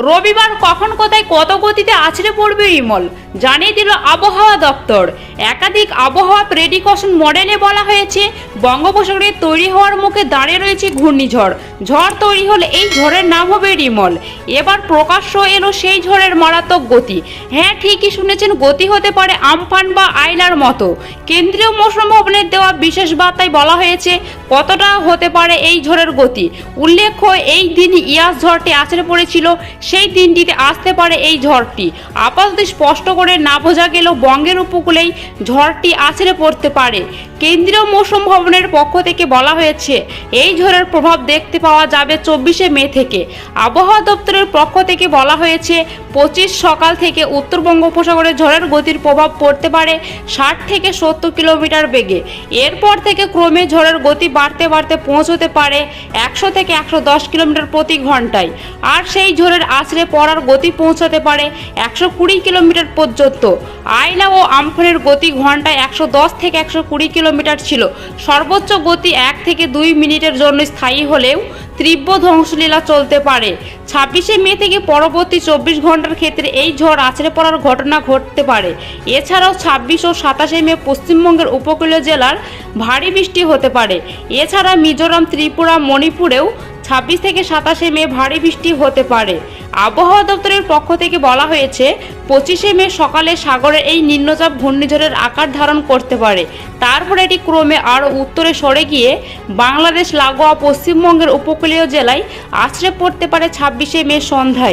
রবিবার কখন কোথায় কত গতিতে আছড়ে পড়বে রিমল জানিয়ে দিল আবহাওয়া দপ্তর। একাধিক আবহাওয়া প্রেডিকশন মডেলে বলা হয়েছে, বঙ্গোপসাগরে তৈরি হওয়ার মুখে দাঁড়িয়ে রয়েছে ঘূর্ণিঝড়। ঝড় তৈরি হলে এই ঝড়ের নাম হবে রিমল। এবার প্রকাশ্য এলো সেই ঝড়ের মারাত্মক গতি। হ্যাঁ ঠিকই শুনেছেন, গতি হতে পারে আমফান বা আইলার মতো। কেন্দ্রীয় মৌসুম ভবনের দেওয়া বিশেষ বার্তায় বলা হয়েছে, কতটা হতে পারে এই ঝড়ের গতি? উল্লেখ্য, এই দিন ইয়াস ঝড়টি আছড়ে পড়েছিল, সেই দিনটিতে আসতে পারে এই ঝড়টি। আপাতত স্পষ্ট করে না বোঝা গেলেও বঙ্গের উপকূলেই ঝড়টি আছড়ে পড়তে পারে। কেন্দ্রীয় মৌসুম ভবনের পক্ষ থেকে বলা হয়েছে, এই ঝড়ের প্রভাব দেখতে পাওয়া যাবে চব্বিশে মে থেকে। আবহাওয়া দপ্তরের পক্ষ থেকে বলা হয়েছে, পঁচিশ সকাল থেকে উত্তর বঙ্গোপসাগরে ঝড়ের গতির প্রভাব পড়তে পারে ষাট থেকে সত্তর কিলোমিটার বেগে। এরপর থেকে ক্রমে ঝড়ের গতি বাড়তে বাড়তে পৌঁছতে পারে একশো থেকে একশো দশ কিলোমিটার প্রতি ঘন্টায়। আর সেই ঝড়ের আছড়ে পড়ার গতি পৌঁছাতে পারে একশো কুড়ি কিলোমিটার পর্যন্ত আইলা ও আমফানের গতি ঘন্টায় একশো দশ থেকে একশো কুড়ি কিলোমিটার ছিল। সর্বোচ্চ গতি এক থেকে দুই মিনিটের জন্য স্থায়ী হলেও তীব্র ধ্বংসলীলা চলতে পারে। ছাব্বিশে মে থেকে পরবর্তী চব্বিশ ঘণ্টার ক্ষেত্রে এই ঝড় আছড়ে পড়ার ঘটনা ঘটতে পারে। এছাড়াও ছাব্বিশ ও সাতাশে মে পশ্চিমবঙ্গের উপকূলীয় জেলার ভারী বৃষ্টি হতে পারে। এছাড়া মিজোরাম, ত্রিপুরা, মণিপুরেও ছাব্বিশ থেকে সাতাশে মে ভারী বৃষ্টি হতে পারে। আবহাওয়া দপ্তরের পক্ষ থেকে বলা হয়েছে, পঁচিশে মে সকালে সাগরের এই নিম্নচাপ ঘূর্ণিঝড়ের আকার ধারণ করতে পারে। তারপরে এটি ক্রমে আরও উত্তরে সরে গিয়ে বাংলাদেশ, লাগোয়া, পশ্চিমবঙ্গের উপকূলীয় জেলায় আছড়ে পড়তে পারে ছাব্বিশে মে সন্ধ্যায়।